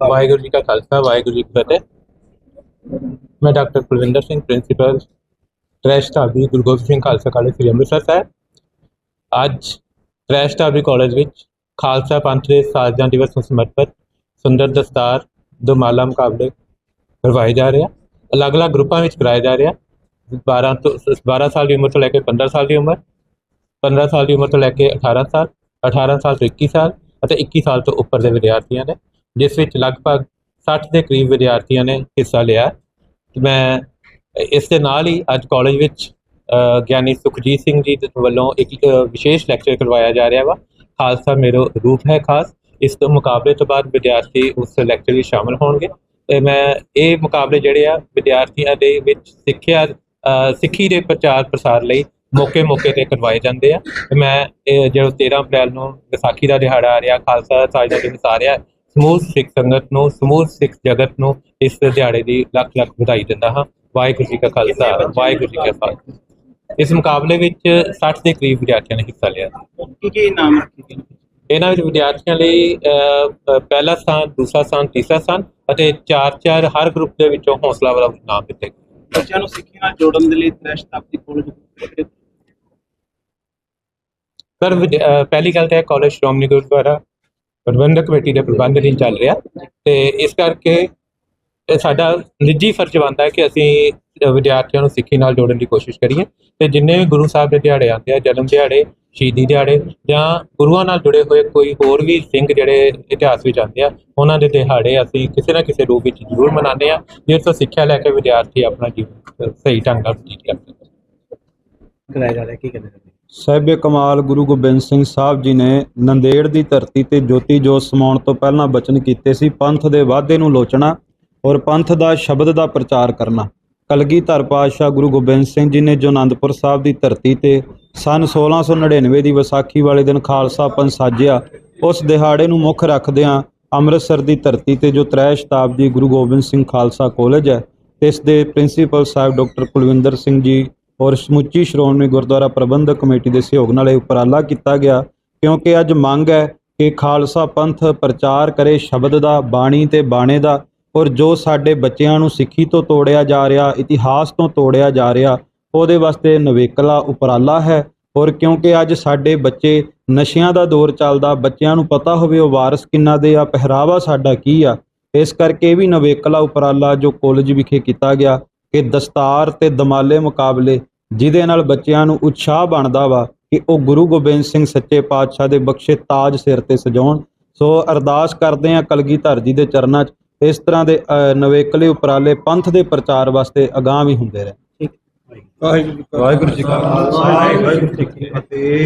ਵਾਹਿਗੁਰੂ ਜੀ ਕਾ ਖਾਲਸਾ ਵਾਹਿਗੁਰੂ ਜੀ ਕੀ ਫਤਿਹ ਮੈਂ ਡਾਕਟਰ ਕੁਲਵਿੰਦਰ ਸਿੰਘ ਪ੍ਰਿੰਸੀਪਲ ਟ੍ਰੈਸ਼ ਢਾਬੀ ਗੁਰੂ ਗੋਬਿੰਦ ਸਿੰਘ ਖਾਲਸਾ ਕਾਲਜ ਸ੍ਰੀ ਅੰਮ੍ਰਿਤਸਰ ਸਾਹਿਬ ਅੱਜ ਟ੍ਰੈਸ਼ ਢਾਬੀ ਕਾਲਜ ਵਿੱਚ ਖਾਲਸਾ ਪੰਥ ਦੇ ਸਾਜਨਾ ਦਿਵਸ ਨੂੰ ਸਮਰਪਿਤ ਸੁੰਦਰ ਦਸਤਾਰ ਦੋ ਮਾਲਾ ਮੁਕਾਬਲੇ ਕਰਵਾਏ ਜਾ ਰਹੇ ਆ ਅਲੱਗ-ਅਲੱਗ ਗਰੁੱਪਾਂ ਵਿੱਚ ਕਰਾਏ ਜਾ ਰਹੇ ਆ 12 ਤੋਂ 12 ਸਾਲ ਦੀ ਉਮਰ ਤੋਂ ਲੈ ਕੇ 15 ਸਾਲ ਦੀ ਉਮਰ 15 ਸਾਲ ਦੀ ਉਮਰ ਤੋਂ ਲੈ ਕੇ 18 ਸਾਲ 18 ਸਾਲ ਤੋਂ 21 ਸਾਲ ਅਤੇ 21 ਸਾਲ ਤੋਂ ਉੱਪਰ ਦੇ ਵਿਦਿਆਰਥੀਆਂ ਨੇ, ਜਿਸ ਵਿੱਚ ਲਗਭਗ 60 ਦੇ ਕਰੀਬ ਵਿਦਿਆਰਥੀਆਂ ਨੇ ਹਿੱਸਾ ਲਿਆ। ਮੈਂ ਇਸ ਦੇ ਨਾਲ ਹੀ ਅੱਜ ਕਾਲਜ ਵਿੱਚ ਗਿਆਨੀ ਸੁਖਜੀਤ ਸਿੰਘ ਜੀ ਵੱਲੋਂ ਇੱਕ ਵਿਸ਼ੇਸ਼ ਲੈਕਚਰ ਕਰਵਾਇਆ ਜਾ ਰਿਹਾ ਵਾ। ਖਾਲਸਾ ਮੇਰਾ ਰੂਪ ਹੈ ਖਾਸ। ਇਸ ਤੋਂ ਮੁਕਾਬਲੇ ਤੋਂ ਬਾਅਦ ਵਿਦਿਆਰਥੀ ਉਸ ਲੈਕਚਰ ਵਿੱਚ ਸ਼ਾਮਲ ਹੋਣਗੇ। ਤੇ ਮੈਂ ਇਹ ਮੁਕਾਬਲੇ ਜਿਹੜੇ ਆ, ਵਿਦਿਆਰਥੀਆਂ ਦੇ ਵਿੱਚ ਸਿੱਖਿਆ ਸਿੱਖੀ ਦੇ ਪ੍ਰਚਾਰ ਪ੍ਰਸਾਰ ਲਈ ਮੌਕੇ ਮੌਕੇ ਤੇ ਕਰਵਾਏ ਜਾਂਦੇ ਆ। ਤੇ ਮੈਂ ਇਹ ਜਦੋਂ 13 ਅਪ੍ਰੈਲ ਨੂੰ ਵਿਸਾਖੀ ਦਾ ਦਿਹਾੜਾ ਆ ਰਿਹਾ ਖਾਲਸਾ ਸਾਜਨਾ ਦਿਵਸ ਆ ਰਿਹਾ ਸਮੂਹ ਸਿੱਖ ਸੰਗਤ ਨੂੰ ਸਮੂਹ ਸਿੱਖ ਜਗਤ ਨੂੰ ਇਸ ਦਿਹਾੜੇ ਦੀ ਲੱਖ ਲੱਖ ਵਧਾਈ ਦਿੰਦਾ ਹਾਂ। ਵਾਹਿਗੁਰੂ ਜੀ ਕਾ ਖਾਲਸਾ ਵਾਹਿਗੁਰੂ ਜੀ ਕੀ ਫਤਿਹ। ਇਸ ਮੁਕਾਬਲੇ ਵਿੱਚ 60 ਦੇ ਕਰੀਬ ਵਿਦਿਆਰਥੀਆਂ ਨੇ ਹਿੱਸਾ ਲਿਆ। ਕੀ ਕੀ ਰੱਖੇ ਗਏ? ਇਹਨਾਂ ਵਿੱਚ ਵਿਦਿਆਰਥੀਆਂ ਲਈ ਪਹਿਲਾ ਸਥਾਨ ਦੂਸਰਾ ਸਥਾਨ ਤੀਸਰਾ ਸਥਾਨ ਅਤੇ ਚਾਰ ਚਾਰ ਹਰ ਗਰੁੱਪ ਦੇ ਵਿੱਚੋਂ ਹੌਸਲਾ ਵਾਲਾ ਨਾਮ ਦਿੱਤੇ ਗਏ। ਬੱਚਿਆਂ ਨੂੰ ਸਿੱਖੀ ਨਾਲ ਜੋੜਨ ਦੇ ਲਈ ਤ੍ਰੈਸ਼ ਤਾਪਤੀ ਕਾਲਜ ਪਰ ਵਿਦ- ਪਹਿਲੀ ਗੱਲ ਤਾਂ ਹੈ ਕਾਲਜ ਸ਼੍ਰੋਮਣੀ ਗੁਰਦੁਆਰਾ ਪ੍ਰਬੰਧਕ ਕਮੇਟੀ ਦੇ ਪ੍ਰਬੰਧ ਅਧੀਨ ਚੱਲ ਰਿਹਾ ਤੇ ਇਸ ਕਰਕੇ ਸਾਡਾ ਨਿੱਜੀ ਫਰਜ਼ ਬਣਦਾ ਹੈ ਕਿ ਅਸੀਂ ਵਿਦਿਆਰਥੀਆਂ ਨੂੰ ਸਿੱਖੀ ਨਾਲ ਜੋੜਨ ਦੀ ਕੋਸ਼ਿਸ਼ ਕਰੀਏ ਤੇ ਜਿੰਨੇ ਵੀ ਗੁਰੂ ਸਾਹਿਬ ਦੇ ਦਿਹਾੜੇ ਆਉਂਦੇ ਆ, ਜਨਮ ਦਿਹਾੜੇ, ਸ਼ਹੀਦੀ ਦਿਹਾੜੇ ਜਾਂ ਗੁਰੂਆਂ ਨਾਲ ਜੁੜੇ ਹੋਏ ਕੋਈ ਹੋਰ ਵੀ ਸਿੰਘ ਜਿਹੜੇ ਇਤਿਹਾਸ ਵਿੱਚ ਆਉਂਦੇ ਆ, ਉਹਨਾਂ ਦੇ ਦਿਹਾੜੇ ਅਸੀਂ ਕਿਸੇ ਨਾ ਕਿਸੇ ਰੂਪ ਵਿੱਚ ਜ਼ਰੂਰ ਮਨਾਉਂਦੇ ਆ, ਜਿਸ ਤੋਂ ਸਿੱਖਿਆ ਲੈ ਕੇ ਵਿਦਿਆਰਥੀ ਆਪਣਾ ਜੀਵਨ ਸਹੀ ਢੰਗ ਨਾਲ ਬਤੀਤ ਕਰ ਸਕਣ ਕਰਾਇਆ ਜਾ ਰਿਹਾ, ਕੀ ਕਹਿੰਦੇ ਸਾਹਿਬੇ ਕਮਾਲ ਗੁਰੂ ਗੋਬਿੰਦ ਸਿੰਘ ਸਾਹਿਬ ਜੀ ਨੇ ਨੰਦੇੜ ਦੀ ਧਰਤੀ ਤੇ ਜੋਤੀ ਜੋਤ ਸਮਾਉਣ ਤੋਂ ਪਹਿਲਾਂ ਬਚਨ ਕੀਤੇ ਸੀ ਪੰਥ ਦੇ ਵਾਅਦੇ ਨੂੰ ਲੋਚਣਾ ਔਰ ਪੰਥ ਦਾ ਸ਼ਬਦ ਦਾ ਪ੍ਰਚਾਰ ਕਰਨਾ। ਕਲਗੀਧਰ ਪਾਤਸ਼ਾਹ ਗੁਰੂ ਗੋਬਿੰਦ ਸਿੰਘ ਜੀ ਨੇ ਜੋ ਆਨੰਦਪੁਰ ਸਾਹਿਬ ਦੀ ਧਰਤੀ ਤੇ ਸਨ 1699 ਦੀ ਵਿਸਾਖੀ ਵਾਲੇ ਦਿਨ ਖਾਲਸਾ ਪੰਥ ਸਾਜਿਆ, ਉਸ ਦਿਹਾੜੇ ਨੂੰ ਮੁੱਖ ਰੱਖਦਿਆਂ ਅੰਮ੍ਰਿਤਸਰ ਦੀ ਧਰਤੀ ਤੇ ਜੋ ਤ੍ਰੈ ਸ਼ਤਾਬਦੀ ਗੁਰੂ ਗੋਬਿੰਦ ਸਿੰਘ ਖਾਲਸਾ ਕਾਲਜ ਹੈ, ਤੇ ਇਸ ਦੇ ਪ੍ਰਿੰਸੀਪਲ ਸਾਹਿਬ ਡਾਕਟਰ ਕੁਲਵਿੰਦਰ ਸਿੰਘ ਜੀ ਔਰ ਸਮੁੱਚੀ ਸ਼੍ਰੋਮਣੀ ਗੁਰਦੁਆਰਾ ਪ੍ਰਬੰਧਕ ਕਮੇਟੀ ਦੇ ਸਹਿਯੋਗ ਨਾਲ ਇਹ ਉਪਰਾਲਾ ਕੀਤਾ ਗਿਆ, ਕਿਉਂਕਿ ਅੱਜ ਮੰਗ ਹੈ ਕਿ ਖਾਲਸਾ ਪੰਥ ਪ੍ਰਚਾਰ ਕਰੇ ਸ਼ਬਦ ਦਾ, ਬਾਣੀ ਤੇ ਬਾਣੇ ਦਾ, ਔਰ ਜੋ ਸਾਡੇ ਬੱਚਿਆਂ ਨੂੰ ਸਿੱਖੀ ਤੋਂ ਤੋੜਿਆ ਜਾ ਰਿਹਾ, ਇਤਿਹਾਸ ਤੋਂ ਤੋੜਿਆ ਜਾ ਰਿਹਾ, ਉਹਦੇ ਵਾਸਤੇ ਨਵੇਕਲਾ ਉਪਰਾਲਾ ਹੈ। ਔਰ ਕਿਉਂਕਿ ਅੱਜ ਸਾਡੇ ਬੱਚੇ ਨਸ਼ਿਆਂ ਦਾ ਦੌਰ ਚੱਲਦਾ, ਬੱਚਿਆਂ ਨੂੰ ਪਤਾ ਹੋਵੇ ਉਹ ਵਾਰਸ ਕਿੰਨਾ ਦੇ ਆ, ਪਹਿਰਾਵਾ ਸਾਡਾ ਕੀ ਆ, ਇਸ ਕਰਕੇ ਇਹ ਵੀ ਨਵੇਕਲਾ ਉਪਰਾਲਾ ਜੋ ਕਾਲਜ ਵਿਖੇ ਕੀਤਾ ਗਿਆ। ਕਿ ਦਸਤਾਰ ਤੇ ਦਮਾਲੇ ਮੁਕਾਬਲੇ ਜਿਹਦੇ ਨਾਲ ਬੱਚਿਆਂ ਨੂੰ ਉਤਸ਼ਾਹ ਬਣਦਾ ਵਾ ਕਿ ਉਹ ਗੁਰੂ ਗੋਬਿੰਦ ਸਿੰਘ ਸੱਚੇ ਪਾਤਸ਼ਾਹ ਦੇ ਬਖਸ਼ੇ ਤਾਜ ਸਿਰ ਤੇ ਸਜਾਉਣ। ਸੋ ਅਰਦਾਸ ਕਰਦੇ ਆ ਕਲਗੀਧਰ ਜੀ ਦੇ ਚਰਨਾਂ 'ਚ ਇਸ ਤਰ੍ਹਾਂ ਦੇ ਨਵੇਕਲੇ ਉਪਰਾਲੇ ਪੰਥ ਦੇ ਪ੍ਰਚਾਰ ਵਾਸਤੇ ਅਗਾਂਹ ਵੀ ਹੁੰਦੇ ਰਹੇ। ਵਾਹਿਗੁਰੂ ਜੀ ਕਾ ਖਾਲਸਾ। ਵਾਹਿਗੁਰੂ ਜੀ ਕੀ ਫਤਿਹ।